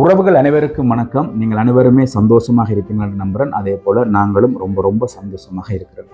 உறவுகள் அனைவருக்கும் வணக்கம். நீங்கள் அனைவருமே சந்தோஷமாக இருப்பீங்கன்னு நம்புகிறேன் அதே போல் நாங்களும் ரொம்ப ரொம்ப சந்தோஷமாக இருக்கிறோம்.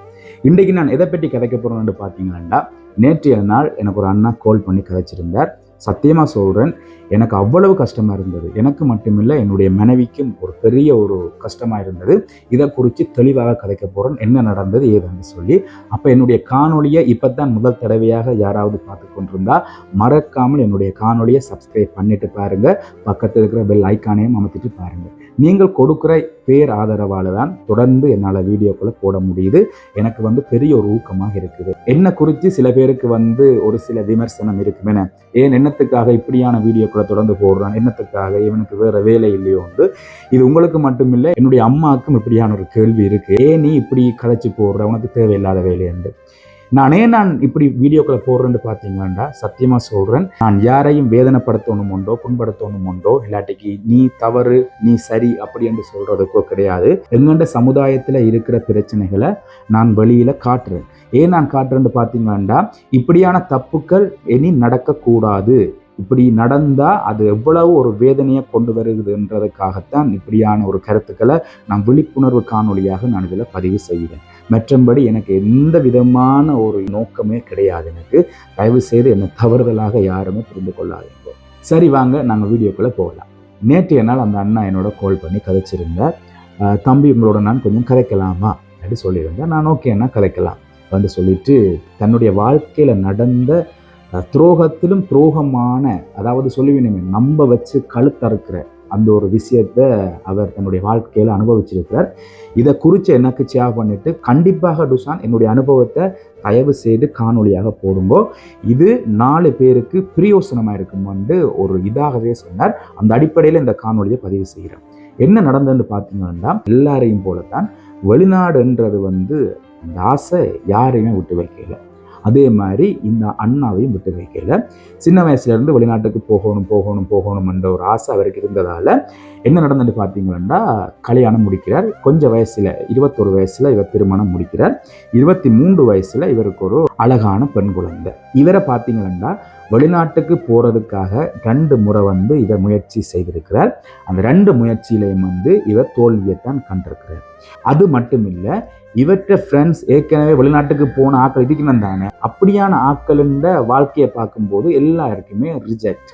இன்றைக்கு நான் எதை பற்றி கதைக்க போறேன்னு பார்த்தீங்கன்னா நேற்றைய நாள் எனக்கு ஒரு அண்ணா கால் பண்ணி கதைச்சிருந்தார். சத்தியமாக சொல்கிறேன் எனக்கு அவ்வளவு கஷ்டமாக இருந்தது. எனக்கு மட்டுமில்லை என்னுடைய மனைவிக்கும் ஒரு பெரிய ஒரு கஷ்டமாக இருந்தது. இதை குறித்து தெளிவாக கதைக்க போகிறேன் என்ன நடந்தது ஏதுன்னு சொல்லி. அப்போ என்னுடைய காணொலியை இப்போ தான் முதல் தடவையாக யாராவது பார்த்து கொண்டிருந்தா மறக்காமல் என்னுடைய காணொலியை சப்ஸ்கிரைப் பண்ணிட்டு பாருங்கள் பக்கத்தில் இருக்கிற பெல் ஐக்கானையும் அமைத்துட்டு பாருங்கள் நீங்கள் கொடுக்குற பேர் ஆதரவால் தான் தொடர்ந்து என்னால் வீடியோக்களை போட முடியுது. எனக்கு வந்து பெரிய ஒரு ஊக்கமாக இருக்குது. என்ன குறித்து சில பேருக்கு வந்து ஒரு சில விமர்சனம் இருக்குமென ஏன் என்னத்துக்காக இப்படியான வீடியோக்களை தொடர்ந்து போடுறான்? என்னத்துக்காக? இவனுக்கு வேற வேலை இல்லையோ வந்து இது உங்களுக்கு மட்டுமில்லை என்னுடைய அம்மாவுக்கும் இப்படியான ஒரு கேள்வி இருக்கு. ஏன் நீ இப்படி கதைச்சு போடுற? உனக்கு தேவையில்லாத வேலை என்று. நானே நான் இப்படி வீடியோக்களை போடுறேன்னு பார்த்தீங்களாண்டா? சத்தியமாக சொல்கிறேன் நான் யாரையும் வேதனைப்படுத்தணும் உண்டோ புண்படுத்தணும் உண்டோ இல்லாட்டிக்கு நீ தவறு நீ சரி அப்படி என்று சொல்கிறதுக்கோ கிடையாது. எங்கண்ட சமுதாயத்தில் இருக்கிற பிரச்சனைகளை நான் வெளியில் காட்டுறேன். ஏன் நான் காட்டுறேன்னு பார்த்தீங்களாண்டா? இப்படியான தப்புக்கள் இனி நடக்கக்கூடாது. இப்படி நடந்தால் அது எவ்வளவு ஒரு வேதனையை கொண்டு வருகுதுன்றதுக்காகத்தான் இப்படியான ஒரு கருத்துக்களை நான் விழிப்புணர்வு காணொலியாக நான் இதில் பதிவு செய்கிறேன். மற்றபடி எனக்கு எந்த விதமான ஒரு நோக்கமே கிடையாது எனக்கு. தயவு செய்து என்னை தவறுதலாக யாருமே புரிந்து கொள்ளாதீங்க. சரி வாங்க நாங்கள் வீடியோக்குள்ளே போகலாம். நேற்றைய நாள் அந்த அண்ணா என்னோட கால் பண்ணி கதைச்சிருந்தார். தம்பி உங்களோட நான் கொஞ்சம் கதைக்கலாமா? அப்படின்னு சொல்லியிருந்தேன் நான் ஓகேன்னா கதைக்கலாம். வந்து சொல்லிட்டு தன்னுடைய வாழ்க்கையில் நடந்த துரோகத்திலும் துரோகமான அதாவது சொல்லுவேனுமே நம்ப வச்சு கழுத்தறுக்கிற அந்த ஒரு விஷயத்தை அவர் தன்னுடைய வாழ்க்கையில் அனுபவிச்சிருக்கிறார். இதை குறித்து எனக்கு சேவ் பண்ணிட்டு கண்டிப்பாக டுஷான் என்னுடைய அனுபவத்தை தயவு செய்து காணொலியாக போடுங்கோ. இது நாலு பேருக்கு பிரயோசனமாக இருக்குமென்று ஒரு இதாகவே சொன்னார். அந்த அடிப்படையில் இந்த காணொலியை பதிவு செய்கிறேன். என்ன நடந்ததுன்னு பார்த்தீங்கன்னா எல்லாரையும் போலத்தான் வெளிநாடுன்றது வந்து அந்த ஆசை யாரையுமே விட்டு வைக்கல. அதே மாதிரி இந்த அண்ணாவையும் விட்டு வைக்கல. சின்ன வயசுலேருந்து வெளிநாட்டுக்கு போகணும் போகணும் போகணும்ன்ற ஒரு ஆசை அவருக்கு இருந்ததால் என்ன நடந்தது பார்த்தீங்கன்னா கல்யாணம் முடிக்கிறார். கொஞ்சம் வயசில் இருபத்தொரு வயசில் இவர் திருமணம் முடிக்கிறார். இருபத்தி மூன்று வயசில் இவருக்கு ஒரு அழகான பெண் குழந்தை. இவரை பார்த்தீங்கன்னா வெளிநாட்டுக்கு போகிறதுக்காக ரெண்டு முறை வந்து இவர் முயற்சி செய்திருக்கிறார். அந்த ரெண்டு முயற்சியிலையும் வந்து இவர் தோல்வியைத்தான் கண்டிருக்கிறார். அது மட்டும் இல்லை இவற்ற ஃப்ரெண்ட்ஸ் ஏற்கனவே வெளிநாட்டுக்கு போன ஆக்கள் இதுக்கு தானே அப்படியான ஆக்களின் வாழ்க்கையை பார்க்கும்போது எல்லாருக்குமே ரிஜெக்ட்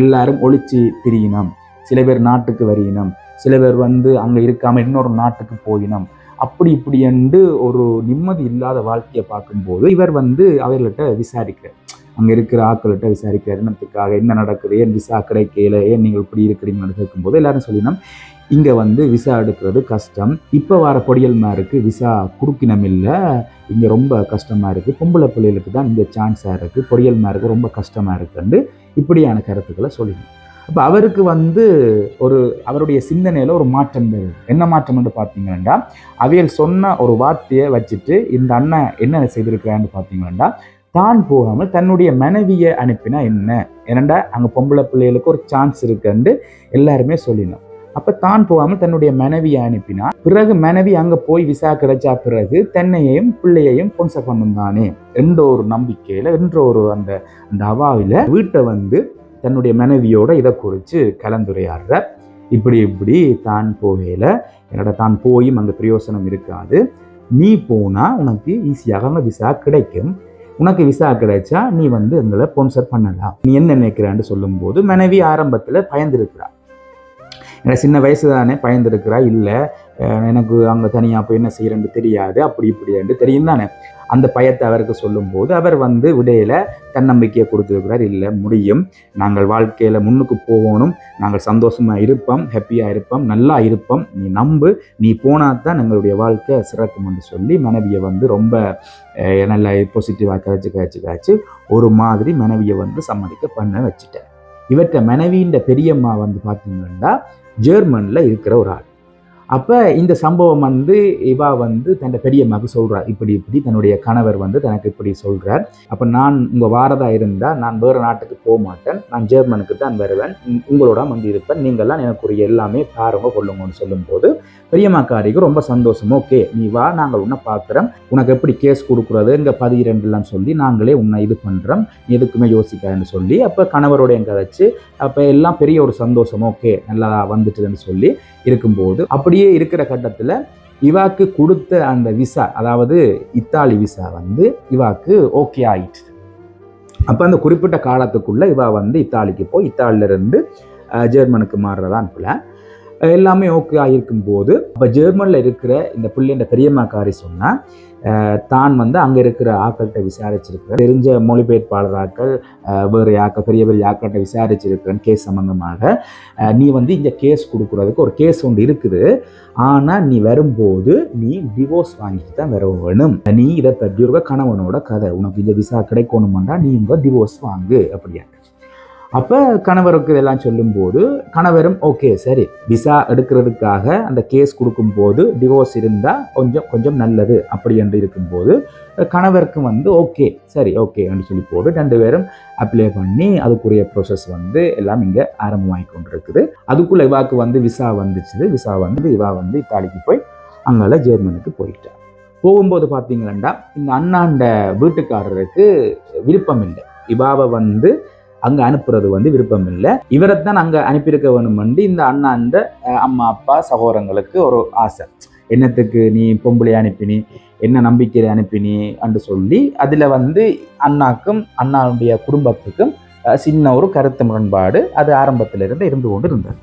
எல்லாரும் ஒழிச்சு திரியணும் சில பேர் நாட்டுக்கு வரையினம். சில பேர் வந்து அங்கே இருக்காமல் இன்னொரு நாட்டுக்கு போயினம். அப்படி இப்படி என்று ஒரு நிம்மதி இல்லாத வாழ்க்கையை பார்க்கும்போது இவர் வந்து அவர்கள்ட்ட விசாரிக்கிறார். அங்கே இருக்கிற ஆக்கள்கிட்ட விசாரிக்கிறார் என்னத்துக்காக என்ன நடக்குது ஏன் விசா கிடைக்கல ஏன் நீங்கள் இப்படி இருக்கிறீங்கன்னு கேட்கும்போது எல்லாரும் சொல்லினோம் இங்கே வந்து விசா எடுக்கிறது கஷ்டம். இப்போ வர பொடியல்மாருக்கு விசா குறுக்கினம் இல்லை. இங்கே ரொம்ப கஷ்டமாக இருக்குது பொம்பளை பிள்ளைகளுக்கு தான் இங்கே சான்ஸாக இருக்குது பொடியல்மாருக்கு ரொம்ப கஷ்டமாக இருக்குன்னு இப்படியான கருத்துக்களை சொல்லினோம். அப்போ அவருக்கு வந்து ஒரு அவருடைய சிந்தனையில் ஒரு மாற்றம் வருது என்ன என்று பார்த்தீங்கன்னா அவியல் சொன்ன ஒரு வார்த்தையை வச்சுட்டு இந்த அண்ணன் என்ன செய்திருக்கிறான்னு பார்த்தீங்கன்னா தான் போகாமல் தன்னுடைய மனைவியை அனுப்பினா என்ன? ஏனண்டா அங்கே பொம்பளை பிள்ளைகளுக்கு ஒரு சான்ஸ் இருக்குன்னு எல்லாருமே சொல்லினோம். அப்போ தான் போகாமல் தன்னுடைய மனைவியை அனுப்பினா பிறகு மனைவி அங்கே போய் விசா கிடைச்சா பிறகு தன்னையையும் பிள்ளையையும் பொன்ச பண்ணும் தானே? என்ற ஒரு நம்பிக்கையில் என்ற ஒரு அந்த அந்த அவாவில் வீட்டை வந்து தன்னுடைய மனைவியோட இதை குறித்து கலந்துரையாடுற. இப்படி இப்படி தான் போகையில் என்னோட தான் போயும் அங்கே பிரயோசனம் இருக்காது. நீ போனால் உனக்கு ஈஸியாக அங்கே விசா கிடைக்கும். உனக்கு விசா கிடைச்சா நீ வந்து அதில் ஸ்பான்சர் பண்ணலாம். நீ என்ன நினைக்கிறான்னு சொல்லும்போது மனைவி ஆரம்பத்தில் பயந்துருக்கிறாள் எனக்கு சின்ன வயசு தானே பயந்துருக்கிறா? இல்லை எனக்கு அங்கே தனியாக போய் என்ன செய்கிறேன்னு தெரியாது அப்படி இப்படின்ட்டு தெரியும் தானே. அந்த பயத்தை அவருக்கு சொல்லும்போது அவர் வந்து விடையில தன்னம்பிக்கையை கொடுத்துருக்கிறார். இல்லை முடியும். நாங்கள் வாழ்க்கையில் முன்னுக்கு போகணும். நாங்கள் சந்தோஷமாக இருப்போம் ஹாப்பியாக இருப்போம் நல்லா இருப்போம். நீ நம்பு. நீ போனால் தான் எங்களுடைய வாழ்க்கை என்று சொல்லி மனைவியை வந்து ரொம்ப நல்லா பாசிட்டிவாக கதைச்சு கதைச்சு கதைச்சு ஒரு மாதிரி மனைவியை வந்து சம்மதிக்க பண்ண வச்சுட்டேன் இவற்றை மனைவியின் பெரியம்மா வந்து பார்த்தீங்கன்னா ஜெர்மனில் இருக்கிற ஒரு ஆள். அப்போ இந்த சம்பவம் வந்து இவா வந்து தன் பெரியம்மாவுக்கு சொல்கிறார் இப்படி இப்படி தன்னுடைய கணவர் வந்து தனக்கு இப்படி சொல்கிறார் அப்போ நான் உங்கள் வாரதா இருந்தால் நான் வேறு நாட்டுக்கு போக மாட்டேன். நான் ஜெர்மனுக்கு தான் வருவேன். உங்களோட வந்து இருப்பேன் நீங்கள்லாம் எனக்குரிய எல்லாமே பாருங்க கொள்ளுங்கன்னு சொல்லும்போது பெரியம்மாக்காரிக்கு ரொம்ப சந்தோஷம் ஓகே நீ வா நாங்கள் உன்னை பார்க்குறோம் உனக்கு எப்படி கேஸ் கொடுக்குறது? இங்கே பதிரெண்டுலாம் சொல்லி நாங்களே உன்னை இது பண்ணுறோம் நீ எதுக்குமே யோசிக்காதுன்னு சொல்லி அப்போ கணவரோட எங்க வச்சு அப்போ எல்லாம் பெரிய ஒரு சந்தோஷம் ஓகே நல்லா வந்துட்டுதுன்னு சொல்லி இருக்கும்போது அப்படியே இருக்கிற கட்டத்தில் இவாக்கு கொடுத்த அந்த விசா அதாவது இத்தாலி விசா வந்து இவாக்கு ஓகே ஆயிடுச்சு அப்போ அந்த குறிப்பிட்ட காலத்துக்குள்ள இவா வந்து இத்தாலிக்கு போய் இத்தாலில இருந்து ஜெர்மனுக்கு மாறுறதான் பிள்ளை எல்லாமே ஓகே ஆகிருக்கும் போது அப்போ ஜெர்மனில் இருக்கிற இந்த பிள்ளைன்ற பெரியம்மாக்காரி சொன்னால் தான் வந்து அங்கே இருக்கிற ஆக்கள்கிட்ட விசாரிச்சிருக்கிறேன் தெரிஞ்ச மொழிபெயர்ப்பாளராக்கள் அஹ், வேறு யாக்க பெரிய பெரிய ஆக்கள்கிட்ட விசாரிச்சிருக்கிறேன் கேஸ் சம்மந்தமாக நீ வந்து இங்கே கேஸ் கொடுக்குறதுக்கு ஒரு கேஸ் ஒன்று இருக்குது. ஆனால் நீ வரும்போது நீ டிவோர்ஸ் வாங்கிட்டு தான் வர வேணும். நீ இதை பற்றி கணவனோட கதை உனக்கு இந்த விசா கிடைக்கணுமெண்டா நீ இங்கே டிவோர்ஸ் வாங்கு அப்படியா? அப்போ கணவருக்கு இதெல்லாம் சொல்லும்போது கணவரும் ஓகே சரி. விசா எடுக்கிறதுக்காக அந்த கேஸ் கொடுக்கும்போது டிவோர்ஸ் இருந்தால் கொஞ்சம் கொஞ்சம் நல்லது. அப்படி என்று இருக்கும்போது கணவருக்கு வந்து ஓகே சரி ஓகே என்று சொல்லி போட்டு ரெண்டு பேரும் அப்ளை பண்ணி அதுக்குரிய ப்ரோசஸ் வந்து எல்லாம் இங்கே ஆரம்பமாகி கொண்டிருக்குது. அதுக்குள்ளே இவாக்கு வந்து விசா வந்துச்சு விசா வந்து இவா வந்து இத்தாலிக்கு போய் அங்கால ஜெர்மனுக்கு போயிட்டா போகும்போது பார்த்தீங்களா இந்த அண்ணாண்ட வீட்டுக்காரருக்கு விருப்பம் இல்லை. இவாவை வந்து அங்கே அனுப்புறது வந்து விருப்பம் இல்லை தான் அங்கே அனுப்பியிருக்க வேணுமெண்டு இந்த அண்ணா அந்த அம்மா அப்பா சகோதரங்களுக்கு ஒரு ஆசை. என்னத்துக்கு நீ பொம்பளை அனுப்பினி என்ன நம்பிக்கையை அனுப்பினி என்று சொல்லி அதில் வந்து அண்ணாக்கும் அண்ணாவுடைய குடும்பத்துக்கும் சின்ன ஒரு கருத்து முரண்பாடு அது ஆரம்பத்திலிருந்து இருந்து கொண்டு இருந்தது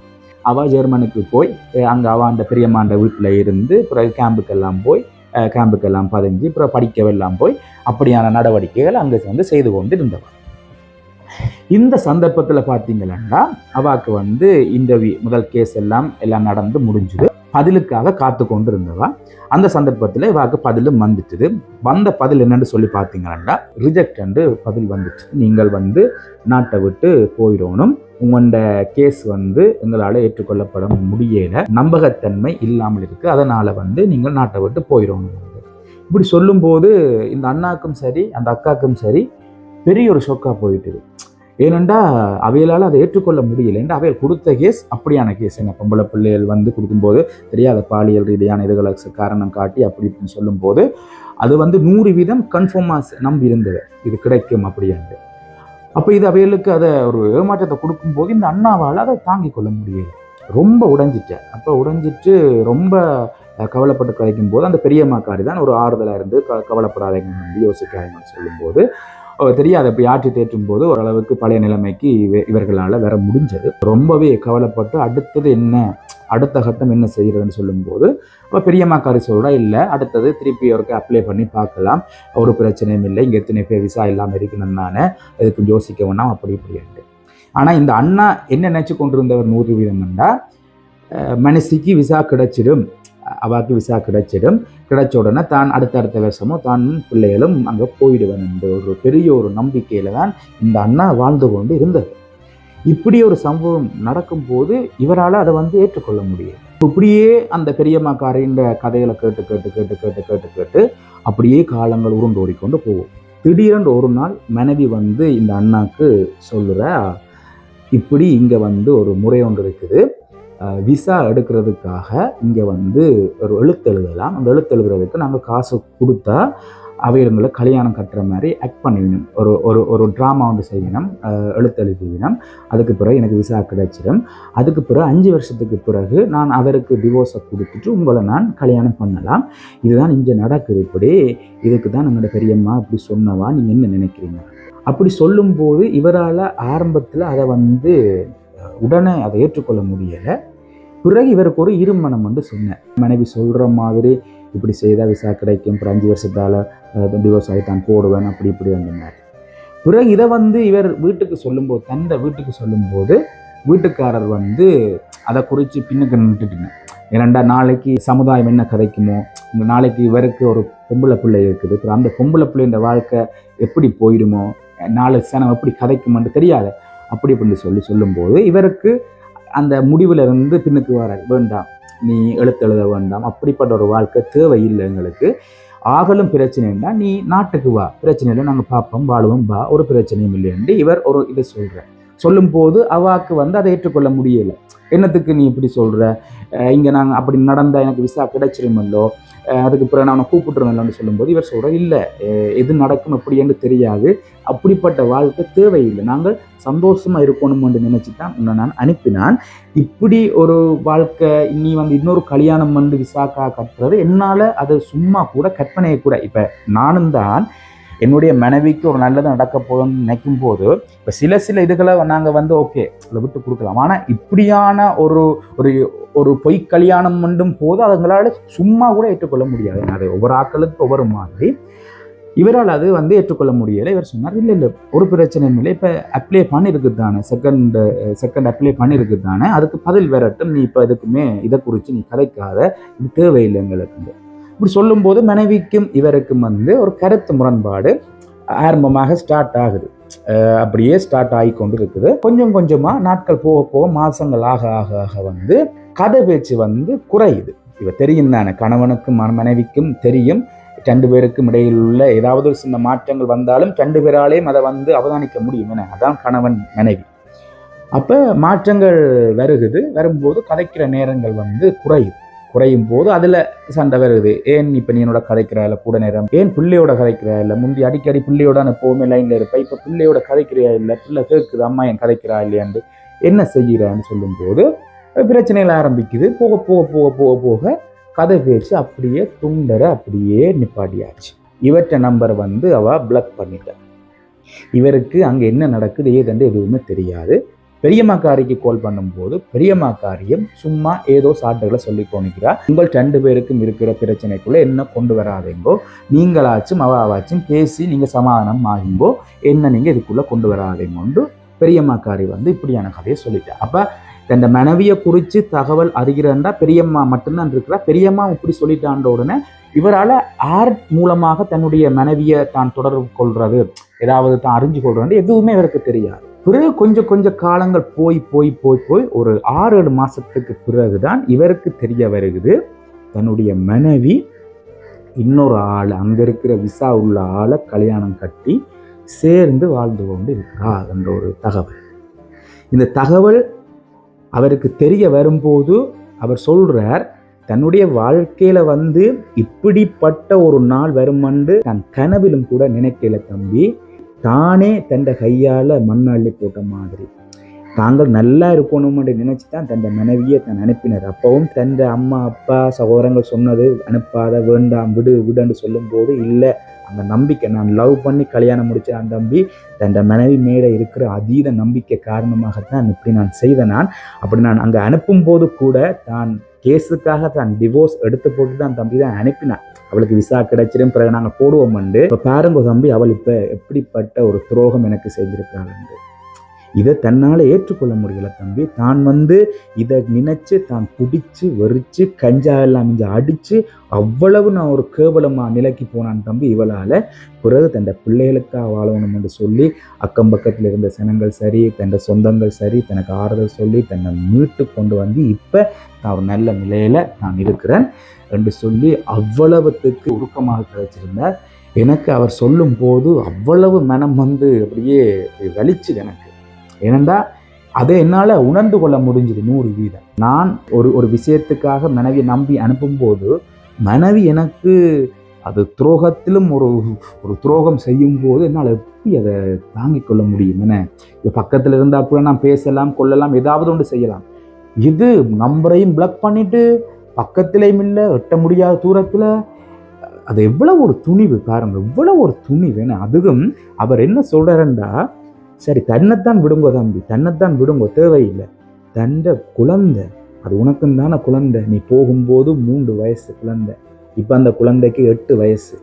அவள் ஜெர்மனுக்கு போய் அங்கே அவன் பெரியம்மாண்ட வீட்டில் இருந்து பிறகு கேம்புக்கெல்லாம் போய் கேம்புக்கெல்லாம் பதிஞ்சு அப்புறம் படிக்கவெல்லாம் போய் அப்படியான நடவடிக்கைகள் அங்கே வந்து செய்து கொண்டு இருந்தவள் இந்த சந்தர்ப்பத்தில் பார்த்தீங்கன்னா அவாக்கு வந்து இந்த முதல் கேஸ் எல்லாம் எல்லாம் நடந்து முடிஞ்சுது. பதிலுக்காக காத்து கொண்டு இருந்தவா அந்த சந்தர்ப்பத்தில் இவாக்கு பதிலும் வந்துட்டுது. வந்த பதில் என்னன்னு சொல்லி பார்த்தீங்கன்னா ரிஜெக்ட் என்று பதில் வந்துச்சு நீங்கள் வந்து நாட்டை விட்டு போயிடணும். உங்களோட கேஸ் வந்து எங்களால் ஏற்றுக்கொள்ளப்பட முடியல. நம்பகத்தன்மை இல்லாமல் இருக்கு. அதனால வந்து நீங்கள் நாட்டை விட்டு போயிடணும். இப்படி சொல்லும்போது இந்த அண்ணாக்கும் சரி அந்த அக்காக்கும் சரி பெரிய ஒரு ஷோக்காக போயிட்டுது. ஏனெண்டா அவையலால் அதை ஏற்றுக்கொள்ள முடியல ஏன்டா அவையில் கொடுத்த கேஸ் அப்படியான கேஸ் என்ன பொம்பளை பிள்ளைகள் வந்து கொடுக்கும்போது தெரியாத பாலியல் ரீதியான இதுகளை காரணம் காட்டி அப்படி இப்படின்னு சொல்லும்போது அது வந்து நூறு வீதம் கன்ஃபார்மாக நம்பி இருந்தது. இது கிடைக்கும் அப்படின்ட்டு. அப்போ இது அவைகளுக்கு அதை ஒரு ஏமாற்றத்தை கொடுக்கும்போது இந்த அண்ணாவால் அதை தாங்கிக் கொள்ள முடியல. ரொம்ப உடைஞ்சிட்டேன் அப்போ உடைஞ்சிட்டு ரொம்ப கவலைப்பட்டு கிடைக்கும் போது அந்த பெரியம்மாக்காரி தான் ஒரு ஆறுதலாக இருந்து க கவலைப்படாதீங்க யோசிக்காதீங்கன்னு சொல்லும்போது தெரியாது. அப்படி ஆற்றி தேற்றும் போது ஓரளவுக்கு பழைய நிலைமைக்கு இவர்களால் வர முடிஞ்சது. ரொம்பவே கவலைப்பட்டு அடுத்தது என்ன? அடுத்த கட்டம் என்ன செய்கிறதுன்னு சொல்லும்போது இப்போ பெரியம்மாக்காரி சொல்கிறா இல்லை அடுத்தது திருப்பி அவருக்கு அப்ளை பண்ணி பார்க்கலாம். ஒரு பிரச்சனையும் இல்லை. இங்கே எத்தனை பேர் விசா இல்லாமல் இருக்கணும் தானே இதுக்கு யோசிக்க வேணாம். அப்படி இப்படின்ட்டு ஆனால் இந்த அண்ணா என்ன நினச்சி கொண்டிருந்தவர் நூறு வீதம்னா மனசிக்கு விசா கிடைச்சிடும். அவாக்கு விசா கிடைச்சிடும். கிடைச்ச உடனே தான் அடுத்தடுத்த வருஷமும் தான் பிள்ளைகளும் அங்கே போயிடுவேன் என்ற ஒரு பெரிய ஒரு நம்பிக்கையில் தான் இந்த அண்ணா வாழ்ந்து கொண்டு இருந்தது. இப்படி ஒரு சம்பவம் நடக்கும்போது இவரால் அதை வந்து ஏற்றுக்கொள்ள முடியும் இப்படியே அந்த பெரியம்மாக்காரின் கதைகளை கேட்டு கேட்டு கேட்டு கேட்டு கேட்டு கேட்டு அப்படியே காலங்கள் உருண்டோடிக்கொண்டு போகும். திடீரென்று ஒரு நாள் மனைவி வந்து இந்த அண்ணாக்கு சொல்லுற இப்படி இங்கே வந்து ஒரு முறை ஒன்று இருக்குது. விசா எடுக்கிறதுக்காக இங்கே வந்து ஒரு எழுத்து எழுதலாம். அந்த எழுத்து எழுதுறதுக்கு நாங்கள் காசு கொடுத்தா அவைகளை கல்யாணம் கட்டுற மாதிரி ஆக்ட் பண்ணிவிடும் ஒரு ஒரு ஒரு ட்ராமா ஒன்று செய்வினம் எழுத்து எழுதிவினம் அதுக்கு பிறகு எனக்கு விசா கிடைச்சிடும். அதுக்கு பிறகு அஞ்சு வருஷத்துக்கு பிறகு நான் அவருக்கு டிவோர்ஸை கொடுத்துட்டு உங்களை நான் கல்யாணம் பண்ணலாம். இதுதான் இங்கே நடக்குது இப்படி. இதுக்கு தான் நம்மளோட பெரியம்மா இப்படி சொன்னவா நீங்கள் என்ன நினைக்கிறீங்க? அப்படி சொல்லும்போது இவரால் ஆரம்பத்தில் அதை வந்து உடனே அதை ஏற்றுக்கொள்ள முடியலை. பிறகு இவருக்கு ஒரு இருமணம் வந்து சொன்னேன் மனைவி சொல்கிற மாதிரி இப்படி செய்தால் விசா கிடைக்கும் அப்புறம் அஞ்சு வருஷத்தால் டிவோர்ஸ் ஆகி தான் போடுவேன் அப்படி இப்படி அந்த மாதிரி பிறகு இதை வந்து இவர் வீட்டுக்கு சொல்லும்போது தந்த வீட்டுக்கு சொல்லும்போது வீட்டுக்காரர் வந்து அதை குறித்து பின்னுக்கு நின்றுட்டுங்க ஏனண்டா நாளைக்கு சமுதாயம் என்ன கதைக்குமோ இந்த நாளைக்கு இவருக்கு ஒரு பொம்பளை பிள்ளை இருக்குது. அப்புறம் அந்த பொம்பளை பிள்ளைன்ற வாழ்க்கை எப்படி போயிடுமோ நாளை சனம் எப்படி கதைக்குமோன்னு தெரியாது. அப்படி இப்படின்னு சொல்லி சொல்லும்போது இவருக்கு அந்த முடிவுல இருந்து பின்னுக்கு வர வேண்டாம் நீ எழுத்து எழுத வேண்டாம். அப்படிப்பட்ட ஒரு வாழ்க்கை தேவையில்லை எங்களுக்கு. ஆகலும் பிரச்சனைன்னா நீ நாட்டுக்கு வா. பிரச்சனை இல்லை. நாங்கள் பார்ப்போம் வாழுவோம் வா. ஒரு பிரச்சனையும் இல்லைன்ட்டு இவர் ஒரு இதை சொல்கிறார் சொல்லும்போது அவாக்கு வந்து அதை ஏற்றுக்கொள்ள முடியலை. என்னத்துக்கு நீ இப்படி சொல்கிற இங்கே நாங்கள் அப்படி நடந்தால் எனக்கு விசா கிடைச்சிருமல்லோ? அதுக்கு பிறகு நான் அவனை கூப்பிட்டுருந்தேன்லன்னு சொல்லும்போது இவர் சொல்கிற இல்லை எது நடக்கும் எப்படி என்று தெரியாது. அப்படிப்பட்ட வாழ்க்கை தேவையில்லை. நாங்கள் சந்தோஷமாக இருக்கணும்னு நினச்சி தான் உன்னை நான் அனுப்பினான். இப்படி ஒரு வாழ்க்கை நீ வந்து இன்னொரு கல்யாணம் வந்து விசாக்கா கட்டுறது என்னால் அது சும்மா கூட கற்பனையை கூட இப்போ நானும் தான் என்னுடைய மனைவிக்கு ஒரு நல்லது நடக்க போகுதுன்னு நினைக்கும் போது இப்போ சில சில இதுகளை நாங்கள் வந்து ஓகே அதை விட்டு கொடுக்கலாம். ஆனால் இப்படியான ஒரு ஒரு ஒரு பொய் கல்யாணம் மட்டும் போது அதுங்களால் சும்மா கூட ஏற்றுக்கொள்ள முடியாது. அது ஒவ்வொரு ஆக்களுக்கு ஒவ்வொரு மாதிரி. இவரால் அது வந்து ஏற்றுக்கொள்ள முடியலை. இவர் சொன்னார் இல்லை இல்லை ஒரு பிரச்சனையும் இல்லை. இப்போ அப்ளை பண்ணியிருக்குது தானே. செகண்ட் செகண்ட் அப்ளை பண்ணியிருக்கு தானே. அதுக்கு பதில் வரட்டும். நீ இப்போ இதுக்குமே இதை குறித்து நீ கதைக்காத. இது தேவையில்லை எங்களுக்கு. இப்படி சொல்லும்போது மனைவிக்கும் இவருக்கும் வந்து ஒரு கருத்து முரண்பாடு ஆரம்பமாக ஸ்டார்ட் ஆகுது. அப்படியே ஸ்டார்ட் ஆகி கொண்டு இருக்குது கொஞ்சம் கொஞ்சமாக நாட்கள் போக போக மாதங்கள் ஆக ஆக ஆக வந்து கதை பேச்சு வந்து குறையுது. இவ தெரியும் தானே கணவனுக்கும் மன- மனைவிக்கும் தெரியும். ரெண்டு பேருக்கும் இடையில் உள்ள ஏதாவது ஒரு சின்ன மாற்றங்கள் வந்தாலும் ரெண்டு பேராலேயும் அதை வந்து அவதானிக்க முடியும் என. அதான் கணவன் மனைவி. அப்போ மாற்றங்கள் வருகுது. வரும்போது கதைக்கிற நேரங்கள் வந்து குறையுது. குறையும் போது அதில் சண்டை வருது. ஏன் இப்போ நீ என்னோட கதைக்கிற இல்லை கூட நேரம்? ஏன் பிள்ளையோட கதைக்கிறா இல்லை? முந்தி அடிக்கடி பிள்ளையோட நான் எப்போவுமே லைனில் இருப்பேன். இப்போ பிள்ளையோட கதைக்கிறியா இல்லை? பிள்ளை கேட்குது அம்மா என் கதைக்கிறா இல்லையாண்டு. என்ன செய்கிறான்னு சொல்லும்போது பிரச்சனைகள் ஆரம்பிக்குது. போக போக போக போக போக கதை பேச்சு அப்படியே துண்டரை அப்படியே நிப்பாட்டியாச்சு. இவற்றை நம்பர் வந்து அவள் பிளக் பண்ணிட்டார் இவருக்கு அங்கே என்ன நடக்குது ஏதென்று எதுவுமே தெரியாது. பெரியம்மாக்காரிக்கு கால் பண்ணும்போது பெரியம்மாக்காரியும் சும்மா ஏதோ சாட்டுகளை சொல்லி கொண்டிருக்கிறா உங்கள் ரெண்டு பேருக்கும் இருக்கிற பிரச்சனைக்குள்ள என்ன கொண்டு வராதீங்கோ? நீங்களாச்சும் அவாவாச்சும் பேசி நீங்கள் சமாதானம் ஆகுங்கோ? என்ன நீங்கள் இதுக்குள்ளே கொண்டு வராதீங்கோண்டு பெரியம்மாக்காரி வந்து இப்படியான கதையை சொல்லிட்டா. அப்போ தன் மனைவியை குறித்து தகவல் அறிகிறன்றா பெரியம்மா மட்டும்தான் இருக்கிறா. பெரியம்மா இப்படி சொல்லிட்டான்ற உடனே இவரால் ஆர் மூலமாக தன்னுடைய மனைவியை தான் தொடர்பு கொள்வது ஏதாவது தான் அறிஞ்சு கொள்றது எதுவுமே இவருக்கு தெரியாது. பிறகு கொஞ்சம் கொஞ்சம் காலங்கள் போய் போய் போய் போய் ஒரு ஆறு ஏழு மாதத்துக்கு பிறகுதான் இவருக்கு தெரிய வருகுது தன்னுடைய மனைவி இன்னொரு ஆள் அங்கே இருக்கிற விசா உள்ள ஆளை கல்யாணம் கட்டி சேர்ந்து வாழ்ந்து கொண்டு இருக்கிறா என்ற ஒரு தகவல். இந்த தகவல் அவருக்கு தெரிய வரும்போது அவர் சொல்றார் தன்னுடைய வாழ்க்கையில வந்து இப்படிப்பட்ட ஒரு நாள் வருமென்று நான் கனவிலும் கூட நினைக்கல தம்பி. தானே தன் கையால் மண்ணள்ளி போட்ட மாதிரி. தாங்கள் நல்லா இருக்கணும்னு நினைச்சு தான் தன் மனைவியை தன் அனுப்பினர். அப்பவும் தன் அம்மா அப்பா சகோதரங்கள் சொன்னது அனுப்பாத வேண்டாம் விடு விடுன்னு சொல்லும்போது இல்லை அந்த நம்பிக்கை நான் லவ் பண்ணி கல்யாணம் முடித்த அந்த தம்பி. தன் மனைவி மேலே இருக்கிற அதீத நம்பிக்கை காரணமாகத்தான் இப்படி நான் செய்த நான். அப்படி நான் அங்கே அனுப்பும் போது கூட தான் கேஸுக்காக தான் டிவோர்ஸ் எடுத்து போட்டு தான் தம்பி தான் அனுப்பினான் அவளுக்கு விசா கிடைச்சிடும் பிறகு நாங்கள் போடுவோம்ண்டு இப்போ பாருங்க தம்பி அவள் இப்போ எப்படிப்பட்ட ஒரு துரோகம் எனக்கு செஞ்சிருக்கிறாள் இதை தன்னால் ஏற்றுக்கொள்ள முடியல தம்பி. தான் வந்து இதை நினைச்சு தான் பிடிச்சு வெறிச்சு கஞ்சா எல்லாம் இங்கே அடித்து அவ்வளவு நான் ஒரு கேவலமாக நிலைக்கு போனான் தம்பி. இவளால் பிறகு தன் பிள்ளைகளுக்காக வாழணும் என்று சொல்லி அக்கம் பக்கத்தில் இருந்த சனங்கள் சரி தன் சொந்தங்கள் சரி தனக்கு ஆறுதல் சொல்லி தன்னை மீட்டு கொண்டு வந்து இப்போ நான் ஒரு நல்ல நிலையில் நான் இருக்கிறேன் என்று சொல்லி அவ்வளவுத்துக்கு உருக்கமாக கிடைச்சிருந்தார் எனக்கு அவர் சொல்லும் போது அவ்வளவு மனம் வந்து அப்படியே வலிச்சு எனக்கு. ஏனெண்டா அதை என்னால் உணர்ந்து கொள்ள முடிஞ்சது நூறு வீதம். நான் ஒரு ஒரு விஷயத்துக்காக மனைவியை நம்பி அனுப்பும்போது மனைவி எனக்கு அது துரோகத்திலும் ஒரு ஒரு துரோகம் செய்யும் போது என்னால் எப்படி அதை தாங்கிக் கொள்ள முடியும் என்ன பக்கத்தில் இருந்தால் கூட நான் பேசலாம் கொள்ளலாம் ஏதாவது ஒன்று செய்யலாம். இது நம்பரையும் பிளக் பண்ணிட்டு பக்கத்திலையும் இல்லை எட்ட முடியாத தூரத்தில் அது எவ்வளோ ஒரு துணிவு பாருங்க எவ்வளோ ஒரு துணிவு என்ன அதுவும் அவர் என்ன சொல்கிறாருண்டா சரி தன்னைத்தான் விடுங்கோ தம்பி தன்னைத்தான் விடுங்கோ தேவையில்லை. தண்ட குழந்தை அது உனக்கும் தானே குழந்தை. நீ போகும்போது மூன்று வயசு குழந்தை. இப்போ அந்த குழந்தைக்கு எட்டு வயசு.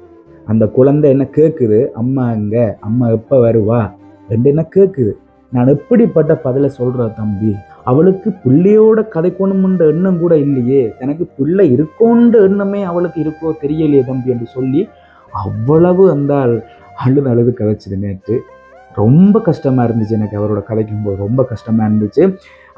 அந்த குழந்தை என்ன கேட்குது அம்மா அங்கே அம்மா எப்போ வருவா? ரெண்டு என்ன கேட்குது நான் எப்படிப்பட்ட பதிலை சொல்கிற தம்பி? அவளுக்கு பிள்ளையோட கதைக்கணும்ன்ற எண்ணம் கூட இல்லையே. எனக்கு பிள்ளை இருக்கோன்ற எண்ணமே அவளுக்கு இருக்கோ தெரியலையே தம்பி என்று சொல்லி அவ்வளவு அந்த அழுது அழுது கதைச்சிது நேற்று. ரொம்ப கஷ்டமாக இருந்துச்சு எனக்கு அவரோட கதைக்கும் போது ரொம்ப கஷ்டமாக இருந்துச்சு.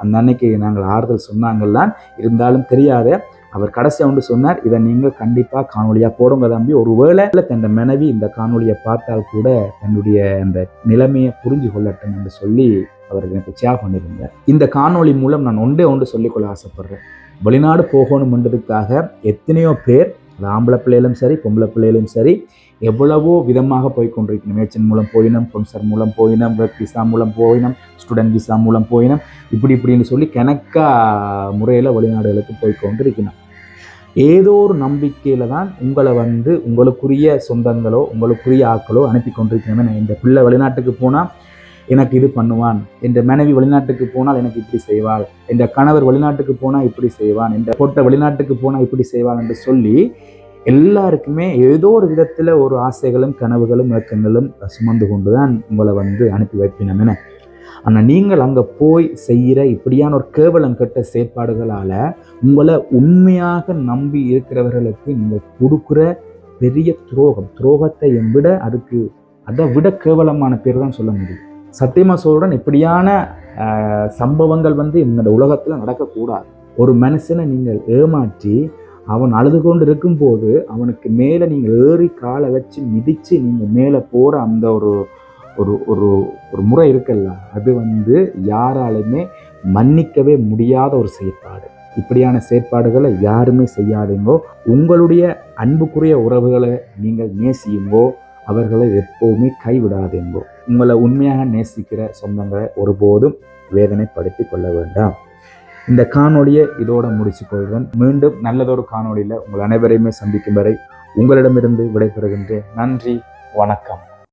அந்த அன்னைக்கு நாங்கள் ஆறுதல் சொன்னாங்கள்லாம் இருந்தாலும் தெரியாத. அவர் கடைசியாக ஒன்று சொன்னார் இதை நீங்கள் கண்டிப்பாக காணொலியாக போடுங்க தம்பி. ஒரு வேளை தன் மனைவி இந்த காணொலியை பார்த்தால் கூட தன்னுடைய அந்த நிலைமையை புரிஞ்சு கொள்ளட்டும் என்று சொல்லி அவர் எனக்கு சேவ் பண்ணியிருந்தார். இந்த காணொலி மூலம் நான் ஒன்றே ஒன்று சொல்லிக்கொள்ள ஆசைப்படுறேன். வெளிநாடு போகணும்ன்றதுக்காக எத்தனையோ பேர் அது ஆம்பளை பிள்ளைகளும் சரி பொம்பளை பிள்ளைகளும் சரி எவ்வளவோ விதமாக போய் கொண்டிருக்கணும் மேச்சன் மூலம் போயினம் ஸ்பான்சர் மூலம் போயினம் ஒர்க் விசா மூலம் போயினம் ஸ்டூடெண்ட் விசா மூலம் போயினம். இப்படி இப்படின்னு சொல்லி கணக்கா முறையில் வெளிநாடுகளுக்கு போய் கொண்டிருக்கணும் ஏதோ ஒரு நம்பிக்கையில் தான் உங்களை வந்து உங்களுக்குரிய சொந்தங்களோ உங்களுக்குரிய ஆக்களோ அனுப்பி கொண்டிருக்கணுமே இந்த பிள்ளை வெளிநாட்டுக்கு போனால் எனக்கு இது பண்ணுவான். என்ற மனைவி வெளிநாட்டுக்கு போனால் எனக்கு இப்படி செய்வாள். என்ற கணவர் வெளிநாட்டுக்கு போனால் இப்படி செய்வான். என்ற பொட்டை வெளிநாட்டுக்கு போனால் இப்படி செய்வான் என்று சொல்லி எல்லாருக்குமே ஏதோ ஒரு விதத்தில் ஒரு ஆசைகளும் கனவுகளும் இலக்கங்களும் சுமந்து கொண்டு தான் உங்களை வந்து அனுப்பி வைப்பினமென ஆனால் நீங்கள் அங்கே போய் செய்கிற இப்படியான ஒரு கேவலம் கெட்ட செயற்பாடுகளால் உங்களை உண்மையாக நம்பி இருக்கிறவர்களுக்கு நீங்கள் கொடுக்குற பெரிய துரோகம் துரோகத்தை விட அதுக்கு அதை விட கேவலமான பேர் தான் சொல்ல முடியும். சத்தியமாக சொல்கிறேன் இப்படியான சம்பவங்கள் வந்து இந்த உலகத்தில் நடக்கக்கூடாது. ஒரு மனுஷனை நீங்கள் ஏமாற்றி அவன் அழுது கொண்டு இருக்கும்போது அவனுக்கு மேலே நீங்கள் ஏறி காலை வச்சு மிதித்து நீங்கள் மேலே போகிற அந்த ஒரு ஒரு ஒரு ஒரு முறை இருக்குல்ல அது வந்து யாராலுமே மன்னிக்கவே முடியாத ஒரு செயற்பாடு. இப்படியான செயற்பாடுகளை யாருமே செய்யாதீங்கோ. உங்களுடைய அன்புக்குரிய உறவுகளை நீங்கள் நேசியுங்கோ. அவர்களை எப்போவுமே கைவிடாதீங்கோ. உங்களை உண்மையாக நேசிக்கிற சொந்தங்களை ஒருபோதும் வேதனைப்படுத்தி கொள்ள வேண்டாம். இந்த காணொலியை இதோட முடிச்சு கொள்கிறேன் மீண்டும் நல்லதொரு காணொலியில் உங்கள் அனைவரையுமே சந்திக்கும் வரை உங்களிடமிருந்து விடைபெறுகின்றேன். நன்றி வணக்கம்.